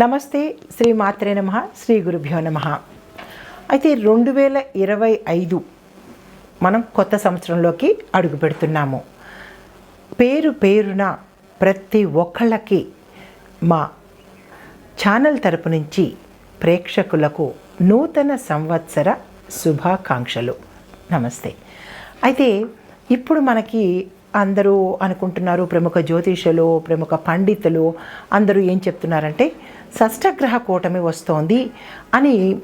నమస్తే శ్రీ మాత్రే నమ శ్రీ గురుభ్యో నమ. అయితే రెండు వేల ఇరవై ఐదు మనం కొత్త సంవత్సరంలోకి అడుగు పెడుతున్నాము. పేరు పేరున ప్రతి ఒక్కళ్ళకి మా ఛానల్ తరపు నుంచి ప్రేక్షకులకు నూతన సంవత్సర శుభాకాంక్షలు. నమస్తే. అయితే ఇప్పుడు మనకి అందరూ అనుకుంటున్నారు ప్రముఖ జ్యోతిషులు ప్రముఖ పండితులు అందరూ ఏం చెప్తున్నారంటే షష్టగ్రహ కూటమి వస్తోంది. అని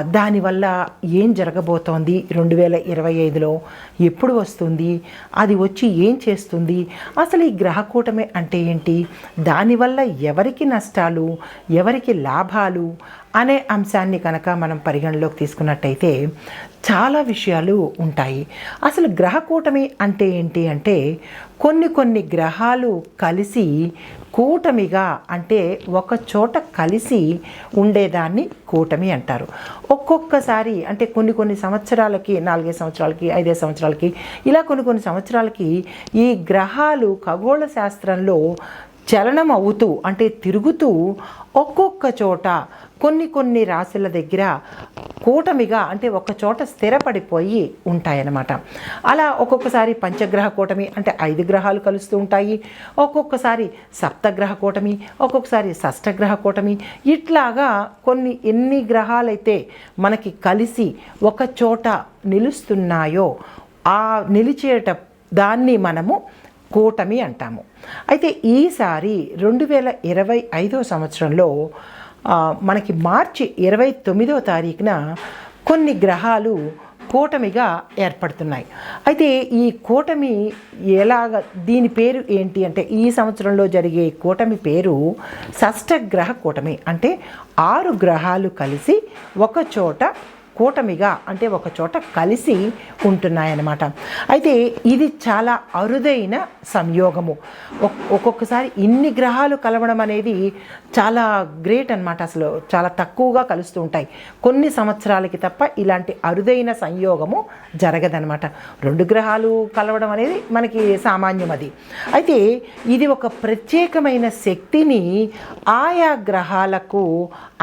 దానివల్ల ఏం జరగబోతోంది? రెండు వేల ఇరవై ఐదులో ఎప్పుడు వస్తుంది? అది వచ్చి ఏం చేస్తుంది? అసలు ఈ గ్రహకూటమి అంటే ఏంటి? దానివల్ల ఎవరికి నష్టాలు? ఎవరికి లాభాలు? అనే అంశాన్ని కనుక మనం పరిగణలోకి తీసుకున్నట్టయితే చాలా విషయాలు ఉంటాయి. అసలు గ్రహకూటమి అంటే ఏంటి అంటే కొన్ని కొన్ని గ్రహాలు కలిసి కూటమిగా అంటే ఒక చోట కలిసి ఉండేదాన్ని కూటమి అంటారు. ఒక్కొక్కసారి అంటే కొన్ని కొన్ని సంవత్సరాలకి నాలుగైదు సంవత్సరాలకి ఐదైదు సంవత్సరాలకి ఇలా కొన్ని కొన్ని సంవత్సరాలకి ఈ గ్రహాలు ఖగోళ శాస్త్రంలో చలనం అవుతూ అంటే తిరుగుతూ ఒక్కొక్క చోట కొన్ని కొన్ని రాశుల దగ్గర కూటమిగా అంటే ఒక చోట స్థిరపడిపోయి ఉంటాయన్నమాట. అలా ఒక్కొక్కసారి పంచగ్రహ కూటమి అంటే ఐదు గ్రహాలు కలుస్తూ ఉంటాయి. ఒక్కొక్కసారి సప్తగ్రహ కూటమి ఒక్కొక్కసారి షష్టగ్రహ కూటమి. ఇట్లాగా కొన్ని ఎన్ని గ్రహాలైతే మనకి కలిసి ఒక చోట నిలుస్తున్నాయో ఆ నిలిచేట దాన్ని మనము కూటమి అంటాము. అయితే ఈసారి రెండు వేల ఇరవై ఐదో సంవత్సరంలో మనకి మార్చి ఇరవై తొమ్మిదో తారీఖున కొన్ని గ్రహాలు కూటమిగా ఏర్పడుతున్నాయి. అయితే ఈ కూటమి ఎలాగ దీని పేరు ఏంటి అంటే ఈ సంవత్సరంలో జరిగే కూటమి పేరు షష్టగ్రహ కూటమి. అంటే ఆరు గ్రహాలు కలిసి ఒక చోట కూటమిగా అంటే ఒక చోట కలిసి ఉంటున్నాయన్నమాట. అయితే ఇది చాలా అరుదైన సంయోగము. ఒక్కొక్కసారి ఇన్ని గ్రహాలు కలవడం అనేది చాలా గ్రేట్ అనమాట అసలు. చాలా తక్కువగా కలుస్తూ ఉంటాయి. కొన్ని సంవత్సరాలకి తప్ప ఇలాంటి అరుదైన సంయోగము జరగదనమాట రెండు గ్రహాలు కలవడం అనేది మనకి సామాన్యం అది. అయితే ఇది ఒక ప్రత్యేకమైన శక్తిని ఆయా గ్రహాలకు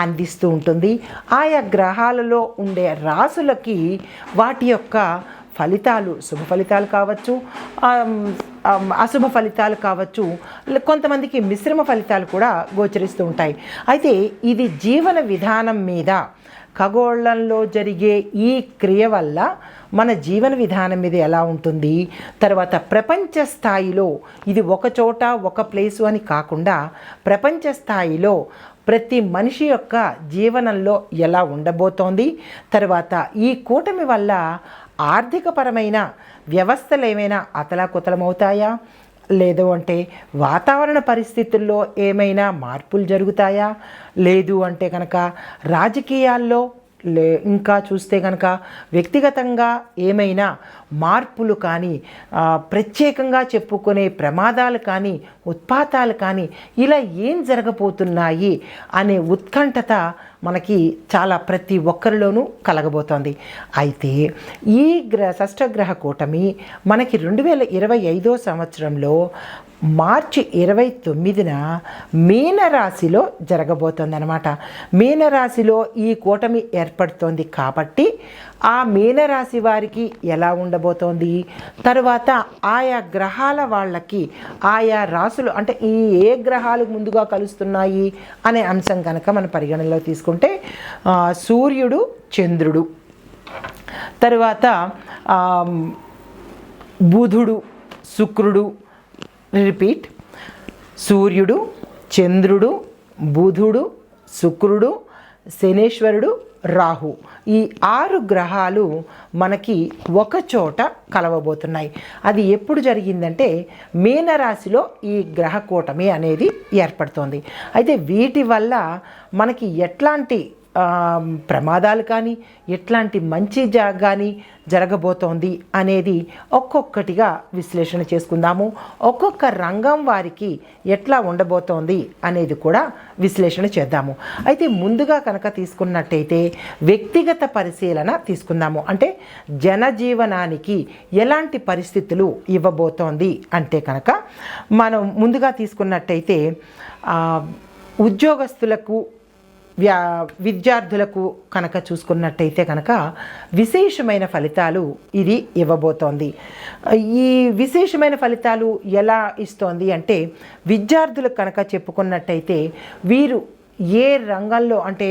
అందిస్తూ ఉంటుంది. ఆయా గ్రహాలలో ఉండే రాసులకి వాటి యొక్క ఫలితాలు శుభ ఫలితాలు కావచ్చు అశుభ ఫలితాలు కావచ్చు కొంతమందికి మిశ్రమ ఫలితాలు కూడా గోచరిస్తూ ఉంటాయి. అయితే ఇది జీవన విధానం మీద ఖగోళంలో జరిగే ఈ క్రియ వల్ల మన జీవన విధానం మీద ఎలా ఉంటుంది? తర్వాత ప్రపంచ స్థాయిలో ఇది ఒక చోట ఒక ప్లేసు అని కాకుండా ప్రపంచ స్థాయిలో ప్రతి మనిషి యొక్క జీవనంలో ఎలా ఉండబోతోంది? తర్వాత ఈ కూటమి వల్ల ఆర్థికపరమైన వ్యవస్థలు ఏమైనా అతలాకుతలమవుతాయా? లేదు అంటే వాతావరణ పరిస్థితుల్లో ఏమైనా మార్పులు జరుగుతాయా? లేదు అంటే కనుక రాజకీయాల్లో లే ఇంకా చూస్తే కనుక వ్యక్తిగతంగా ఏమైనా మార్పులు కానీ ప్రత్యేకంగా చెప్పుకునే ప్రమాదాలు కానీ ఉత్పాతాలు కానీ ఇలా ఏం జరగబోతున్నాయి అనే ఉత్కంఠత మనకి చాలా ప్రతి ఒక్కరిలోనూ కలగబోతోంది. అయితే ఈ గ్రహ షష్టగ్రహ కూటమి మనకి రెండు వేల ఇరవై ఐదో సంవత్సరంలో మార్చి ఇరవై తొమ్మిదిన మీనరాశిలో జరగబోతోందనమాట మీనరాశిలో ఈ కూటమి ఏర్పడుతోంది కాబట్టి ఆ మీనరాశి వారికి ఎలా ఉండబోతోంది? తరువాత ఆయా గ్రహాల వాళ్ళకి ఆయా రాసులు అంటే ఈ ఏ గ్రహాలు ముందుగా కలుస్తున్నాయి అనే అంశం కనుక మనం పరిగణనలో తీసుకుంటే సూర్యుడు చంద్రుడు. తర్వాత బుధుడు శుక్రుడు. రిపీట్. సూర్యుడు చంద్రుడు బుధుడు శుక్రుడు శనేశ్వరుడు రాహు. ఈ ఆరు గ్రహాలు మనకి ఒక చోట కలవబోతున్నాయి. అది ఎప్పుడు జరిగిందంటే మీనరాశిలో ఈ గ్రహ కూటమి అనేది ఏర్పడుతోంది. అయితే వీటి వల్ల మనకి ఎట్లాంటి ప్రమాదాలు కానీ ఎట్లాంటి మంచి జా కానీ జరగబోతోంది అనేది ఒక్కొక్కటిగా విశ్లేషణ చేసుకుందాము. ఒక్కొక్క రంగం వారికి ఎట్లా ఉండబోతోంది అనేది కూడా విశ్లేషణ చేద్దాము. అయితే ముందుగా కనుక తీసుకున్నట్టయితే వ్యక్తిగత పరిశీలన తీసుకుందాము. అంటే జనజీవనానికి ఎలాంటి పరిస్థితులు ఇవ్వబోతోంది అంటే కనుక మనం ముందుగా తీసుకున్నట్టయితే ఉద్యోగస్తులకు వ్యా విద్యార్థులకు కనుక చూసుకున్నట్టయితే కనుక విశేషమైన ఫలితాలు ఇది ఇవ్వబోతోంది. ఈ విశేషమైన ఫలితాలు ఎలా ఇస్తోంది అంటే విద్యార్థులకు కనుక చెప్పుకున్నట్టయితే వీరు ఏ రంగంలో అంటే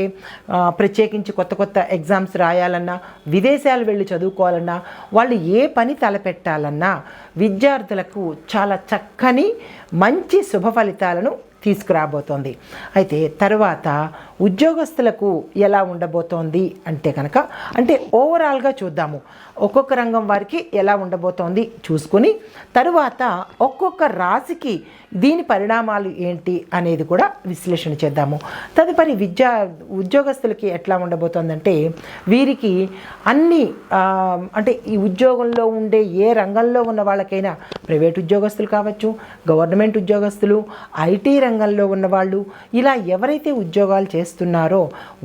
ప్రత్యేకించి కొత్త కొత్త ఎగ్జామ్స్ రాయాలన్నా విదేశాలు వెళ్ళి చదువుకోవాలన్నా వాళ్ళు ఏ పని తలపెట్టాలన్నా విద్యార్థులకు చాలా చక్కని మంచి శుభ ఫలితాలను తీసుకురాబోతోంది. అయితే తర్వాత ఉద్యోగస్తులకు ఎలా ఉండబోతోంది అంటే కనుక అంటే ఓవరాల్గా చూద్దాము. ఒక్కొక్క రంగం వారికి ఎలా ఉండబోతోంది చూసుకుని తరువాత ఒక్కొక్క రాశికి దీని పరిణామాలు ఏంటి అనేది కూడా విశ్లేషణ చేద్దాము. తదుపరి విద్యా ఉద్యోగస్తులకి ఎట్లా ఉండబోతోందంటే వీరికి అన్ని అంటే ఈ ఉద్యోగంలో ఉండే ఏ రంగంలో ఉన్న వాళ్ళకైనా ప్రైవేట్ ఉద్యోగస్తులు కావచ్చు గవర్నమెంట్ ఉద్యోగస్తులు ఐటీ రంగంలో ఉన్నవాళ్ళు ఇలా ఎవరైతే ఉద్యోగాలు చేస్తున్నారో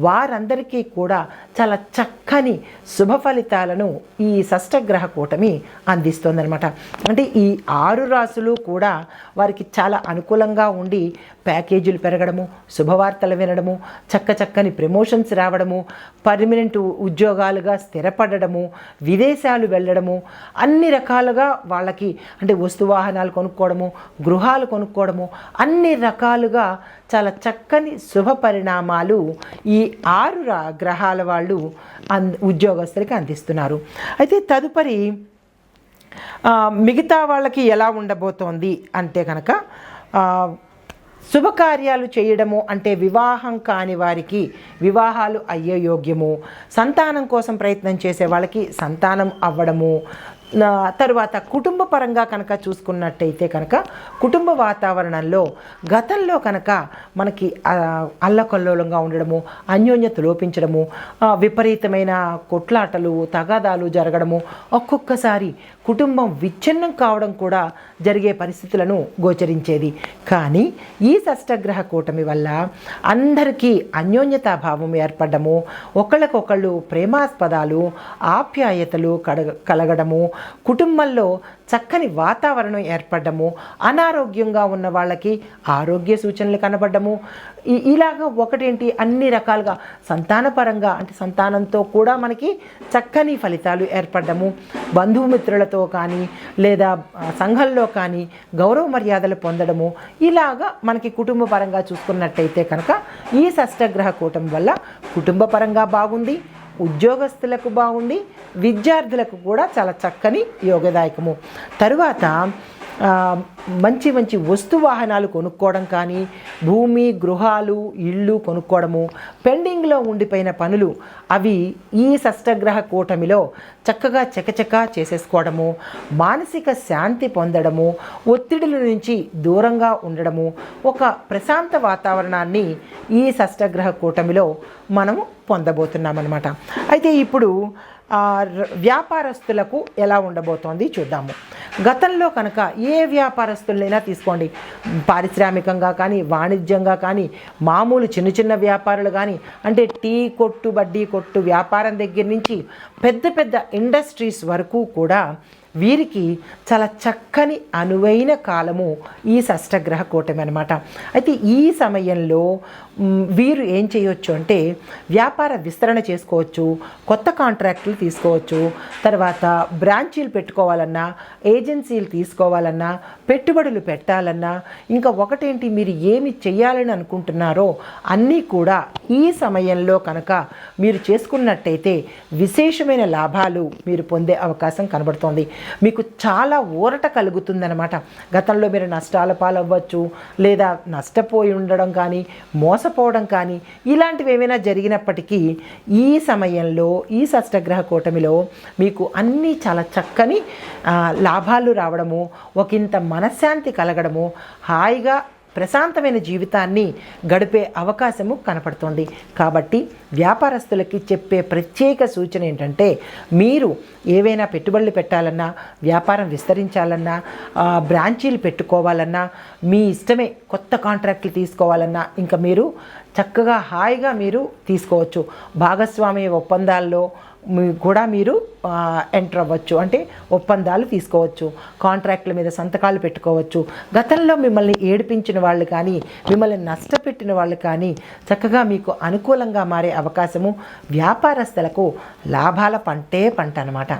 వారందరికీ కూడా చాలా చక్కని శుభ ఫలితాలను ఈ షష్టగ్రహ కూటమి అందిస్తోందనమాట అంటే ఈ ఆరు రాసులు కూడా వారికి చాలా అనుకూలంగా ఉండి ప్యాకేజీలు పెరగడము శుభవార్తలు వినడము చక్క చక్కని ప్రమోషన్స్ రావడము పర్మనెంట్ ఉద్యోగాలుగా స్థిరపడడము విదేశాలు వెళ్ళడము అన్ని రకాలుగా వాళ్ళకి అంటే వస్తు వాహనాలు కొనుక్కోవడము గృహాలు కొనుక్కోవడము అన్ని రకాలుగా చాలా చక్కని శుభ పరిణామాలు ఈ ఆరు రా- గ్రహాల వాళ్ళు అన్ ఉద్యోగస్తులకి అందిస్తున్నారు. అయితే తదుపరి మిగతా వాళ్ళకి ఎలా ఉండబోతోంది అంటే కనుక శుభకార్యాలు చేయడము అంటే వివాహం కాని వారికి వివాహాలు అయ్యే యోగ్యము. సంతానం కోసం ప్రయత్నం చేసే వాళ్ళకి సంతానం అవ్వడము. తర్వాత తరువాత కుటుంబ పరంగా కనుక చూసుకున్నట్టయితే కనుక కుటుంబ వాతావరణంలో గతంలో కనుక మనకి అల్లకల్లోలంగా ఉండడము అన్యోన్యత లోపించడము విపరీతమైన కొట్లాటలు తగాదాలు జరగడము ఒక్కొక్కసారి కుటుంబం విచ్ఛిన్నం కావడం కూడా జరిగే పరిస్థితులను గోచరించేది. కానీ ఈ షష్టగ్రహ కూటమి వల్ల అందరికీ అన్యోన్యతాభావం ఏర్పడము ఒకళ్ళకొకళ్ళు ప్రేమాస్పదాలు ఆప్యాయతలు కడగ కలగడము కుటుంబంలో చక్కని వాతావరణం ఏర్పడము అనారోగ్యంగా ఉన్న వాళ్ళకి ఆరోగ్య సూచనలు కనబడము ఇలాగ ఒకటేంటి? అన్ని రకాలుగా సంతానపరంగా అంటే సంతానంతో కూడా మనకి చక్కని ఫలితాలు ఏర్పడము బంధుమిత్రులతో కానీ లేదా సంఘంలో కానీ గౌరవ మర్యాదలు పొందడము. ఇలాగా మనకి కుటుంబ పరంగా చూసుకున్నట్టయితే కనుక ఈ షష్టగ్రహ కూటమి వల్ల కుటుంబ పరంగా బాగుంది. ఉద్యోగస్తులకు బాగుంది విద్యార్థులకు కూడా చాలా చక్కని యోగదాయకము. తరువాత మంచి మంచి వస్తు వాహనాలు కొనుక్కోవడం కానీ భూమి గృహాలు ఇళ్ళు కొనుక్కోవడము పెండింగ్లో ఉండిపోయిన పనులు అవి ఈ షష్టగ్రహ కూటమిలో చక్కగా చకచకా చేసేసుకోవడము మానసిక శాంతి పొందడము ఒత్తిడుల నుంచి దూరంగా ఉండడము ఒక ప్రశాంత వాతావరణాన్ని ఈ షష్టగ్రహ కూటమిలో మనము పొందబోతున్నామన్నమాట. అయితే ఇప్పుడు వ్యాపారస్తులకు ఎలా ఉండబోతోంది చూద్దాము. గతంలో కనుక ఏ వ్యాపారస్తులైనా తీసుకోండి. పారిశ్రామికంగా కానీ వాణిజ్యంగా కానీ మామూలు చిన్న చిన్న వ్యాపారులు కానీ అంటే టీ కొట్టు బడ్డీ కొట్టు వ్యాపారం దగ్గర నుంచి పెద్ద పెద్ద ఇండస్ట్రీస్ వరకు కూడా వీరికి చాలా చక్కని అనువైన కాలము ఈ షష్టగ్రహ కూటమి అనమాట అయితే ఈ సమయంలో వీరు ఏం చేయొచ్చు అంటే వ్యాపార విస్తరణ చేసుకోవచ్చు కొత్త కాంట్రాక్టులు తీసుకోవచ్చు తర్వాత బ్రాంచీలు పెట్టుకోవాలన్నా ఏజెన్సీలు తీసుకోవాలన్నా పెట్టుబడులు పెట్టాలన్నా ఇంకా ఒకటేంటి మీరు ఏమి చేయాలని అనుకుంటున్నారో అన్నీ కూడా ఈ సమయంలో కనుక మీరు చేసుకున్నట్టయితే విశేషమైన లాభాలు మీరు పొందే అవకాశం కనబడుతోంది. మీకు చాలా ఊరట కలుగుతుందనమాట గతంలో మీరు నష్టాల పాలవ్వచ్చు లేదా నష్టపోయి ఉండడం కానీ మోసపోవడం కానీ ఇలాంటివి ఏమైనా జరిగినప్పటికీ ఈ సమయంలో ఈ షష్టగ్రహ కూటమిలో మీకు అన్నీ చాలా చక్కని లాభాలు రావడము ఒకంత మనశ్శాంతి కలగడము హాయిగా ప్రశాంతమైన జీవితాన్ని గడిపే అవకాశము కనపడుతుంది. కాబట్టి వ్యాపారస్తులకి చెప్పే ప్రత్యేక సూచన ఏంటంటే మీరు ఏవైనా పెట్టుబడులు పెట్టాలన్నా వ్యాపారం విస్తరించాలన్నా బ్రాంచీలు పెట్టుకోవాలన్నా మీ ఇష్టమే కొత్త కాంట్రాక్ట్లు తీసుకోవాలన్నా ఇంకా మీరు చక్కగా హాయిగా మీరు తీసుకోవచ్చు. భాగస్వామ్య ఒప్పందాల్లో కూడా మీరు ఎంటర్ అవ్వచ్చు. అంటే ఒప్పందాలు తీసుకోవచ్చు. కాంట్రాక్ట్ల మీద సంతకాలు పెట్టుకోవచ్చు. గతంలో మిమ్మల్ని ఏడిపించిన వాళ్ళు కానీ మిమ్మల్ని నష్టపెట్టిన వాళ్ళు కానీ చక్కగా మీకు అనుకూలంగా మారే అవకాశము వ్యాపారస్తులకు లాభాల పంటే పంట అనమాట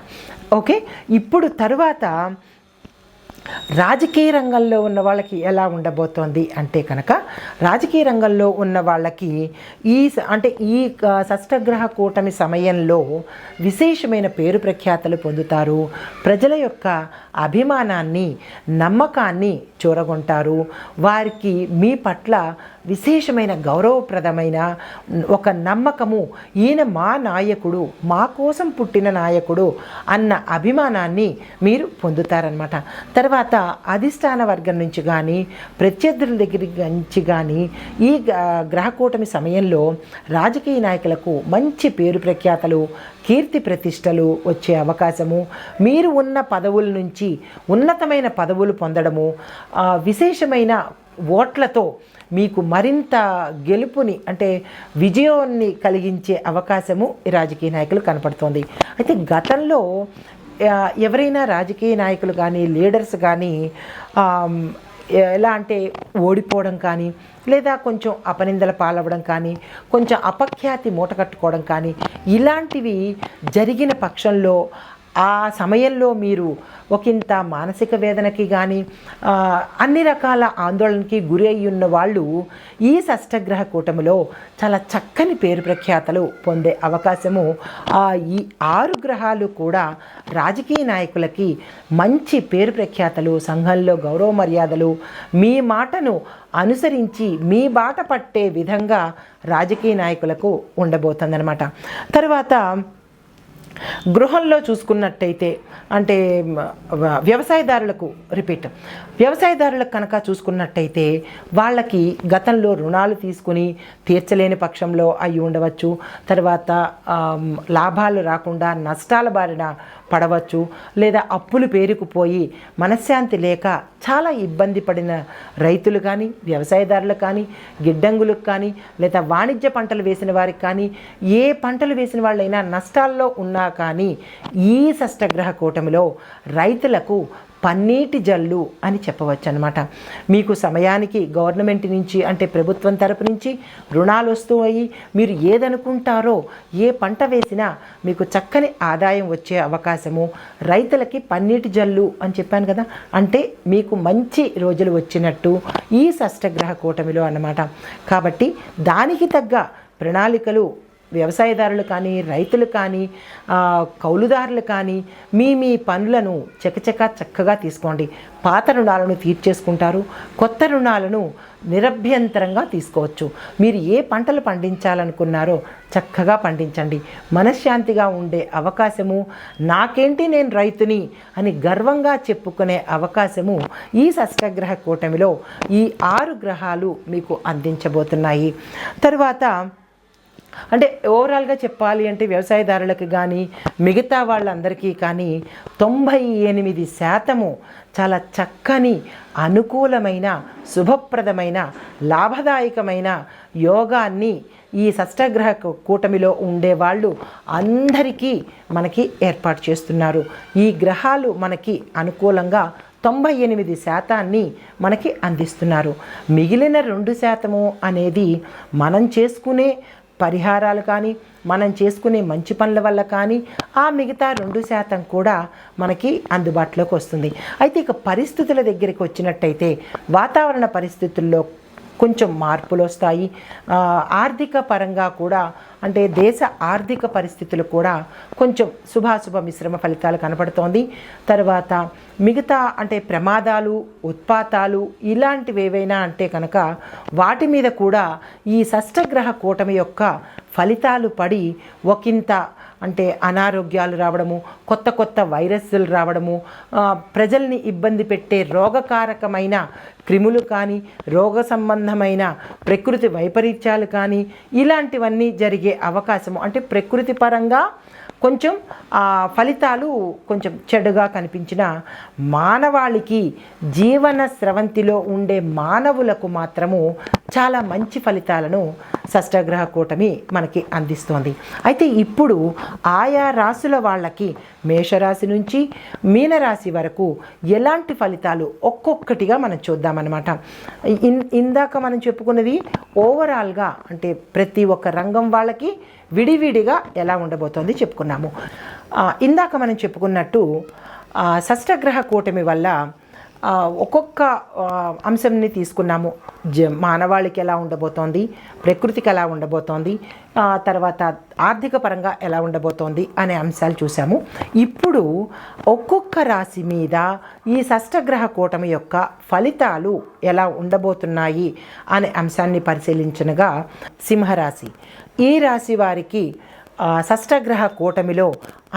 ఓకే? ఇప్పుడు తరువాత రాజకీయ రంగంలో ఉన్న వాళ్ళకి ఎలా ఉండబోతోంది అంటే కనుక రాజకీయ రంగంలో ఉన్న వాళ్ళకి ఈ అంటే ఈ షష్టగ్రహ కూటమి సమయంలో విశేషమైన పేరు ప్రఖ్యాతలు పొందుతారు. ప్రజల యొక్క అభిమానాన్ని నమ్మకాన్ని చూరగొంటారు. వారికి మీ పట్ల విశేషమైన గౌరవప్రదమైన ఒక నమ్మకము. ఈయన మా నాయకుడు మా కోసం పుట్టిన నాయకుడు అన్న అభిమానాన్ని మీరు పొందుతారనమాట తర్వాత అధిష్టాన వర్గం నుంచి కానీ ప్రత్యర్థుల దగ్గర నుంచి కానీ ఈ గ్రహకూటమి సమయంలో రాజకీయ నాయకులకు మంచి పేరు ప్రఖ్యాతలు కీర్తి ప్రతిష్టలు వచ్చే అవకాశము. మీరు ఉన్న పదవుల నుంచి ఉన్నతమైన పదవులు పొందడము. విశేషమైన ఓట్లతో మీకు మరింత గెలుపుని అంటే విజయాన్ని కలిగించే అవకాశము రాజకీయ నాయకులు కనపడుతోంది. అయితే గతంలో ఎవరైనా రాజకీయ నాయకులు కానీ లీడర్స్ కానీ ఎలా అంటే ఓడిపోవడం కానీ లేదా కొంచెం అపనిందల పాలవడం కానీ కొంచెం అపఖ్యాతి మూట కట్టుకోవడం కానీ ఇలాంటివి జరిగిన పక్షంలో ఆ సమయంలో మీరు ఒకంత మానసిక వేదనకి కానీ అన్ని రకాల ఆందోళనకి గురి అయి ఉన్న వాళ్ళు ఈ షష్టగ్రహ కూటమిలో చాలా చక్కని పేరు ప్రఖ్యాతలు పొందే అవకాశము. ఆ ఈ ఆరు గ్రహాలు కూడా రాజకీయ నాయకులకి మంచి పేరు ప్రఖ్యాతలు సంఘంలో గౌరవ మర్యాదలు మీ మాటను అనుసరించి మీ బాట పట్టే విధంగా రాజకీయ నాయకులకు ఉండబోతుందన్నమాట. తర్వాత గృహంలో చూసుకున్నట్టయితే అంటే వ్యవసాయదారులకు రిపీట్. వ్యవసాయదారులకు కనుక చూసుకున్నట్టయితే వాళ్ళకి గతంలో రుణాలు తీసుకుని తీర్చలేని పక్షంలో అయి ఉండవచ్చు. తర్వాత లాభాలు రాకుండా నష్టాల బారిన పడవచ్చు. లేదా అప్పులు పేరుకుపోయి మనశ్శాంతి లేక చాలా ఇబ్బంది పడిన రైతులు కానీ వ్యవసాయదారులు కానీ గిడ్డంగులకు కానీ లేదా వాణిజ్య పంటలు వేసిన వారికి కానీ ఏ పంటలు వేసిన వాళ్ళైనా నష్టాల్లో ఉన్నా కానీ ఈ సష్టగ్రహ కూటమిలో రైతులకు పన్నీటి జల్లు అని చెప్పవచ్చు అనమాట మీకు సమయానికి గవర్నమెంట్ నుంచి అంటే ప్రభుత్వం తరపు నుంచి రుణాలు వస్తూ అయ్యి మీరు ఏదనుకుంటారో ఏ పంట వేసినా మీకు చక్కని ఆదాయం వచ్చే అవకాశము. రైతులకి పన్నీటి జల్లు అని చెప్పాను కదా అంటే మీకు మంచి రోజులు వచ్చినట్టు ఈ షష్టగ్రహ కూటమిలో అన్నమాట. కాబట్టి దానికి తగ్గ ప్రణాళికలు వ్యవసాయదారులు కానీ రైతులు కానీ కౌలుదారులు కానీ మీ మీ పనులను చకచక చక్కగా తీసుకోండి. పాత రుణాలను తీర్చేసుకుంటారు. కొత్త రుణాలను నిరభ్యంతరంగా తీసుకోవచ్చు. మీరు ఏ పంటలు పండించాలనుకున్నారో చక్కగా పండించండి. మనశ్శాంతిగా ఉండే అవకాశము నాకేంటి నేను రైతుని అని గర్వంగా చెప్పుకునే అవకాశము ఈ షష్టగ్రహ కూటమిలో ఈ ఆరు గ్రహాలు మీకు అందించబోతున్నాయి. తర్వాత అంటే ఓవరాల్గా చెప్పాలి అంటే వ్యవసాయదారులకు కానీ మిగతా వాళ్ళందరికీ కానీ తొంభై ఎనిమిది శాతము చాలా చక్కని అనుకూలమైన శుభప్రదమైన లాభదాయకమైన యోగాన్ని ఈ షష్టగ్రహ కూటమిలో కూటమిలో ఉండేవాళ్ళు అందరికీ మనకి ఏర్పాటు చేస్తున్నారు. ఈ గ్రహాలు మనకి అనుకూలంగా తొంభై ఎనిమిది శాతాన్ని మనకి అందిస్తున్నారు. మిగిలిన రెండు శాతము అనేది మనం చేసుకునే పరిహారాలు కానీ మనం చేసుకునే మంచి పనుల వల్ల కానీ ఆ మిగతా రెండు శాతం కూడా మనకి అందుబాటులోకి వస్తుంది. అయితే ఇక పరిస్థితుల దగ్గరికి వచ్చినట్టయితే వాతావరణ పరిస్థితుల్లో కొంచెం మార్పులు వస్తాయి ఆర్థిక పరంగా కూడా అంటే దేశ ఆర్థిక పరిస్థితులు కూడా కొంచెం శుభాశుభ మిశ్రమ ఫలితాలు కనపడుతోంది. తర్వాత మిగతా అంటే ప్రమాదాలు ఉత్పాతాలు ఇలాంటివి ఏవైనా అంటే కనుక వాటి మీద కూడా ఈ షష్టగ్రహ కూటమి యొక్క ఫలితాలు పడి ఒకంత అంటే అనారోగ్యాలు రావడము కొత్త కొత్త వైరస్లు రావడము ప్రజల్ని ఇబ్బంది పెట్టే రోగకారకమైన క్రిములు కానీ రోగ సంబంధమైన ప్రకృతి వైపరీత్యాలు కానీ ఇలాంటివన్నీ జరిగే అవకాశము. అంటే ప్రకృతి పరంగా కొంచెం ఆ ఫలితాలు కొంచెం చెడుగా కనిపించిన మానవాళికి జీవన స్రవంతిలో ఉండే మానవులకు మాత్రము చాలా మంచి ఫలితాలను షష్టగ్రహ కూటమి మనకి అందిస్తోంది. అయితే ఇప్పుడు ఆయా రాశుల వాళ్ళకి మేషరాశి నుంచి మీనరాశి వరకు ఎలాంటి ఫలితాలు ఒక్కొక్కటిగా మనం చూద్దామన్నమాట. ఇన్ ఇందాక మనం చెప్పుకున్నది ఓవరాల్గా అంటే ప్రతి ఒక్క రంగం వాళ్ళకి విడివిడిగా ఎలా ఉండబోతోంది చెప్పుకున్నాము. ఇందాక మనం చెప్పుకున్నట్టు షష్టగ్రహ కూటమి వల్ల ఒక్కొక్క అంశంని తీసుకున్నాము. జ మానవాళికి ఎలా ఉండబోతోంది ప్రకృతికి ఎలా ఉండబోతోంది తర్వాత ఆర్థిక పరంగా ఎలా ఉండబోతోంది అనే అంశాలు చూసాము ఇప్పుడు ఒక్కొక్క రాశి మీద ఈ షష్టగ్రహ కూటమి యొక్క ఫలితాలు ఎలా ఉండబోతున్నాయి అనే అంశాన్ని పరిశీలించనగా సింహరాశి. ఈ రాశి వారికి షష్టగ్రహ కూటమిలో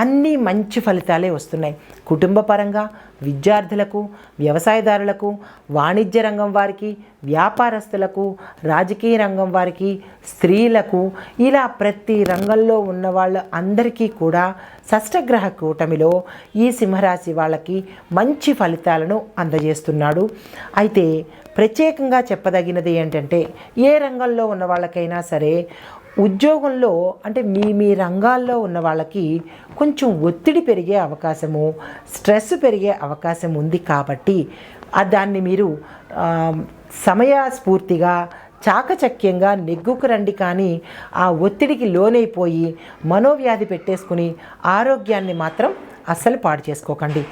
అన్ని మంచి ఫలితాలే వస్తున్నాయి. కుటుంబ పరంగా విద్యార్థులకు వ్యవసాయదారులకు వాణిజ్య రంగం వారికి వ్యాపారస్తులకు రాజకీయ రంగం వారికి స్త్రీలకు ఇలా ప్రతి రంగంలో ఉన్న వాళ్ళ అందరికీ కూడా షష్టగ్రహ కూటమిలో ఈ సింహరాశి వాళ్ళకి మంచి ఫలితాలను అందజేస్తున్నాడు. అయితే ప్రత్యేకంగా చెప్పదగినది ఏంటంటే ఏ రంగంలో ఉన్న వాళ్ళకైనా సరే ఉద్యోగంలో అంటే మీ మీ రంగాల్లో ఉన్న వాళ్ళకి కొంచెం ఒత్తిడి పెరిగే అవకాశము స్ట్రెస్ పెరిగే అవకాశం ఉంది కాబట్టి దాన్ని మీరు సమయస్ఫూర్తిగా చాకచక్యంగా నెగ్గుకు రండి కానీ ఆ ఒత్తిడికి లోనైపోయి మనోవ్యాధి పెట్టేసుకుని ఆరోగ్యాన్ని మాత్రం అస్సలు పాడు చేసుకోకండి.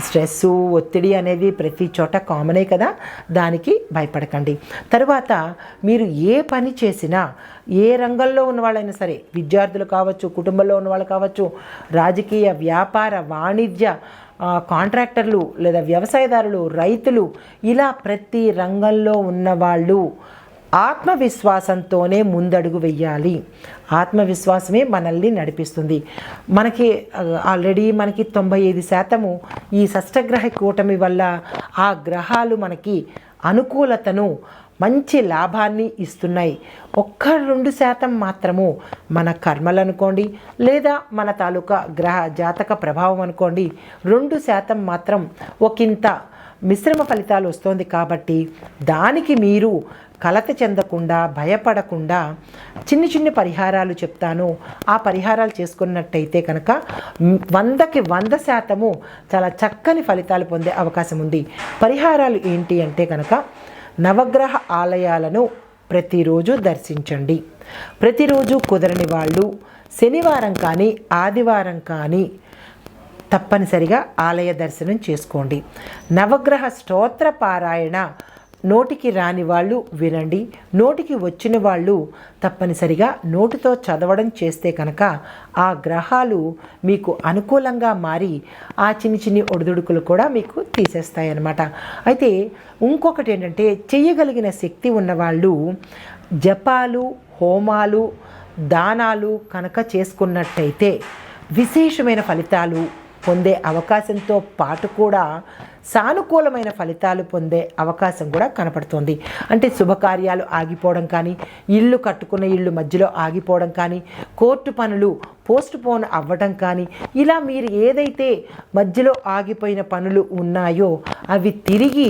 స్ట్రెస్సు ఒత్తిడి అనేది ప్రతి చోట కామనే కదా? దానికి భయపడకండి. తరువాత మీరు ఏ పని చేసినా ఏ రంగంలో ఉన్న వాళ్ళైనా సరే విద్యార్థులు కావచ్చు కుటుంబంలో ఉన్న వాళ్ళు కావచ్చు రాజకీయ వ్యాపార వాణిజ్య కాంట్రాక్టర్లు లేదా వ్యవసాయదారులు రైతులు ఇలా ప్రతి రంగంలో ఉన్నవాళ్ళు ఆత్మవిశ్వాసంతోనే ముందడుగు వెయ్యాలి ఆత్మవిశ్వాసమే మనల్ని నడిపిస్తుంది. మనకి ఆల్రెడీ మనకి తొంభై ఐదు శాతము ఈ షష్టగ్రహ కూటమి వల్ల ఆ గ్రహాలు మనకి అనుకూలతను మంచి లాభాన్ని ఇస్తున్నాయి. ఒక్క రెండు శాతం మాత్రము మన కర్మలు అనుకోండి లేదా మన తాలూకా గ్రహ జాతక ప్రభావం అనుకోండి రెండు శాతం మాత్రం ఒకంత మిశ్రమ ఫలితాలు వస్తుంది కాబట్టి దానికి మీరు కలత చెందకుండా భయపడకుండా చిన్ని చిన్ని పరిహారాలు చెప్తాను. ఆ పరిహారాలు చేసుకున్నట్టయితే కనుక వందకి వంద శాతము చాలా చక్కని ఫలితాలు పొందే అవకాశం ఉంది. పరిహారాలు ఏంటి అంటే కనుక నవగ్రహ ఆలయాలను ప్రతిరోజు దర్శించండి. ప్రతిరోజు కుదరని వాళ్ళు శనివారం కానీ ఆదివారం కానీ తప్పనిసరిగా ఆలయ దర్శనం చేసుకోండి. నవగ్రహ స్తోత్ర పారాయణ నోటికి రాని వాళ్ళు వినండి నోటికి వచ్చిన వాళ్ళు తప్పనిసరిగా నోటితో చదవడం చేస్తే కనుక ఆ గ్రహాలు మీకు అనుకూలంగా మారి ఆ చిన్ని చిన్ని ఒడిదుడుకులు కూడా మీకు తీసేస్తాయన్నమాట. అయితే ఇంకొకటి ఏంటంటే చేయగలిగిన శక్తి ఉన్నవాళ్ళు జపాలు హోమాలు దానాలు కనుక చేసుకున్నట్టయితే విశేషమైన ఫలితాలు పొందే అవకాశంతో పాటు కూడా సానుకూలమైన ఫలితాలు పొందే అవకాశం కూడా కనపడుతోంది. అంటే శుభకార్యాలు ఆగిపోవడం కానీ ఇల్లు కట్టుకున్న ఇల్లు మధ్యలో ఆగిపోవడం కానీ కోర్టు పనులు పోస్ట్ పోన్ అవ్వడం కానీ ఇలా మీరు ఏదైతే మధ్యలో ఆగిపోయిన పనులు ఉన్నాయో అవి తిరిగి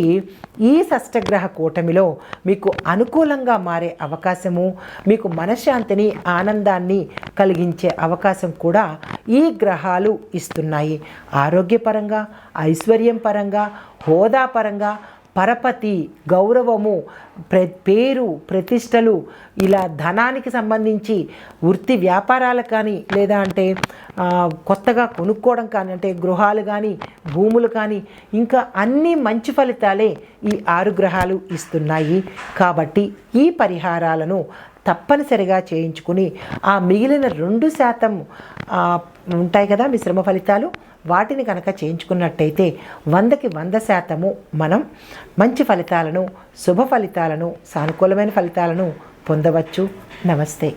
ఈ షష్టగ్రహ కూటమిలో మీకు అనుకూలంగా మారే అవకాశము మీకు మనశ్శాంతిని ఆనందాన్ని కలిగించే అవకాశం కూడా ఈ గ్రహాలు ఇస్తున్నాయి. ఆరోగ్యపరంగా ఐశ్వర్యం పరంగా హోదా పరంగా పరపతి గౌరవము ప్ర పేరు ప్రతిష్టలు ఇలా ధనానికి సంబంధించి వృత్తి వ్యాపారాలు కానీ లేదా అంటే కొత్తగా కొనుక్కోవడం కానీ అంటే గృహాలు కానీ భూములు కానీ ఇంకా అన్ని మంచి ఫలితాలే ఈ ఆరు గ్రహాలు ఇస్తున్నాయి. కాబట్టి ఈ పరిహారాలను తప్పనిసరిగా చేయించుకుని ఆ మిగిలిన రెండు శాతం ఉంటాయి కదా మిశ్రమ ఫలితాలు వాటిని కనుక చేయించుకున్నట్టయితే వందకి వంద శాతము మనం మంచి ఫలితాలను శుభ ఫలితాలను సానుకూలమైన ఫలితాలను పొందవచ్చు. నమస్తే.